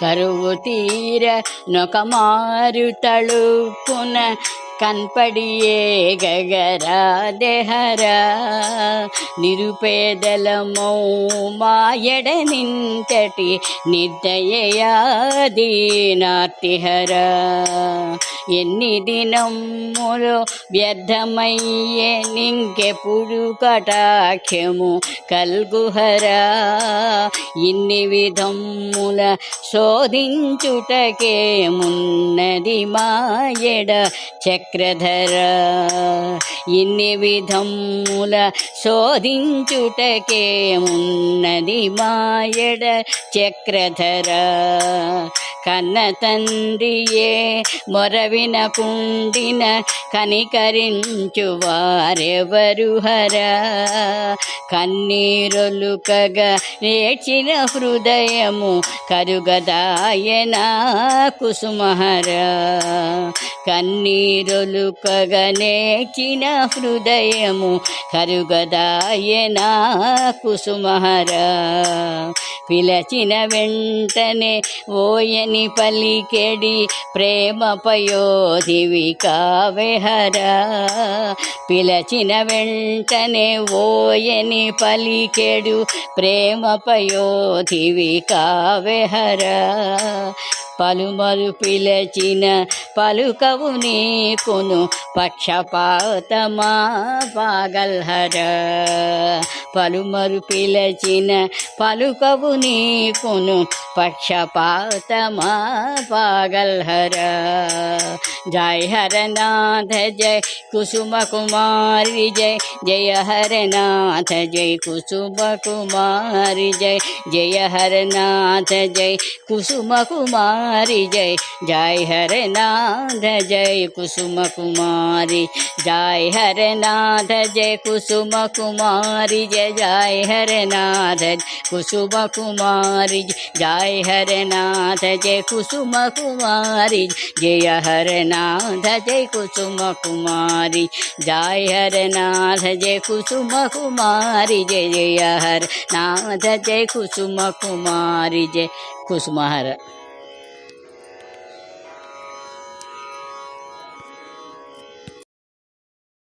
కరువు తీర నొక నొకమారు తళుక్కున కన్పడియే గగరా దేహరా నిరుపేదలమౌ మాయడ నింతటి నిర్దయయాదీనార్తిహరా ఎన్ని దినములో వ్యర్థమయ్యే నింకెప్పుడు కటాఖ్యము కల్గుహరా. ఇన్ని విధముల శోధించుటకే మున్నది మాయడ చెక్క చక్రధర ఇన్ని విధముల శోధించుటకేమున్నది మాయడ చక్రధర. కన్న తండ్రియే మొరవిన కుండిన కనికరించు వారెవరు హర. కన్నీరొలుకగా నేర్చిన హృదయము కరుగదాయన కుసుమహర. కన్నీరొలుకగా నేర్చిన హృదయము కరుగదాయన కుసుమహర? పిలచిన వెంటనే ఓయని పలికెడి ప్రేమ పయోధివి కావెహర? పిలచిన వెంటనే ఓయని పలికెడు ప్రేమ పయోధివి కావెహర? పలుమలు పిలచిన పలుకవు నీకును పక్షపాతమా పాగల్హర. పలుమరు పిలచిన పలుకవు నీకును పక్షపాతమా పాగల్హర జయ హరనాథ జయ కుసుమ కుమారి జయ జయ హరనాథ జయ కుసుమ కుమారి జయ జయ హరనాథ జయ కుసుమ కుమారి జయ జయ హరనాథ జయ కుసుమ కుమారి జయ హరనాథ జయ కుసుమ కుమారి జయ जय हरनाथ कुसुम कुमारी जय। हरनाथ जय कुसुखुमारी जय। हरनाथ जय कुसुम कुमाि जय। हरनाथ जय कुसुम कुमाि जय। जय हर नाम जय कुसु कुमाि जय। कुसुमहर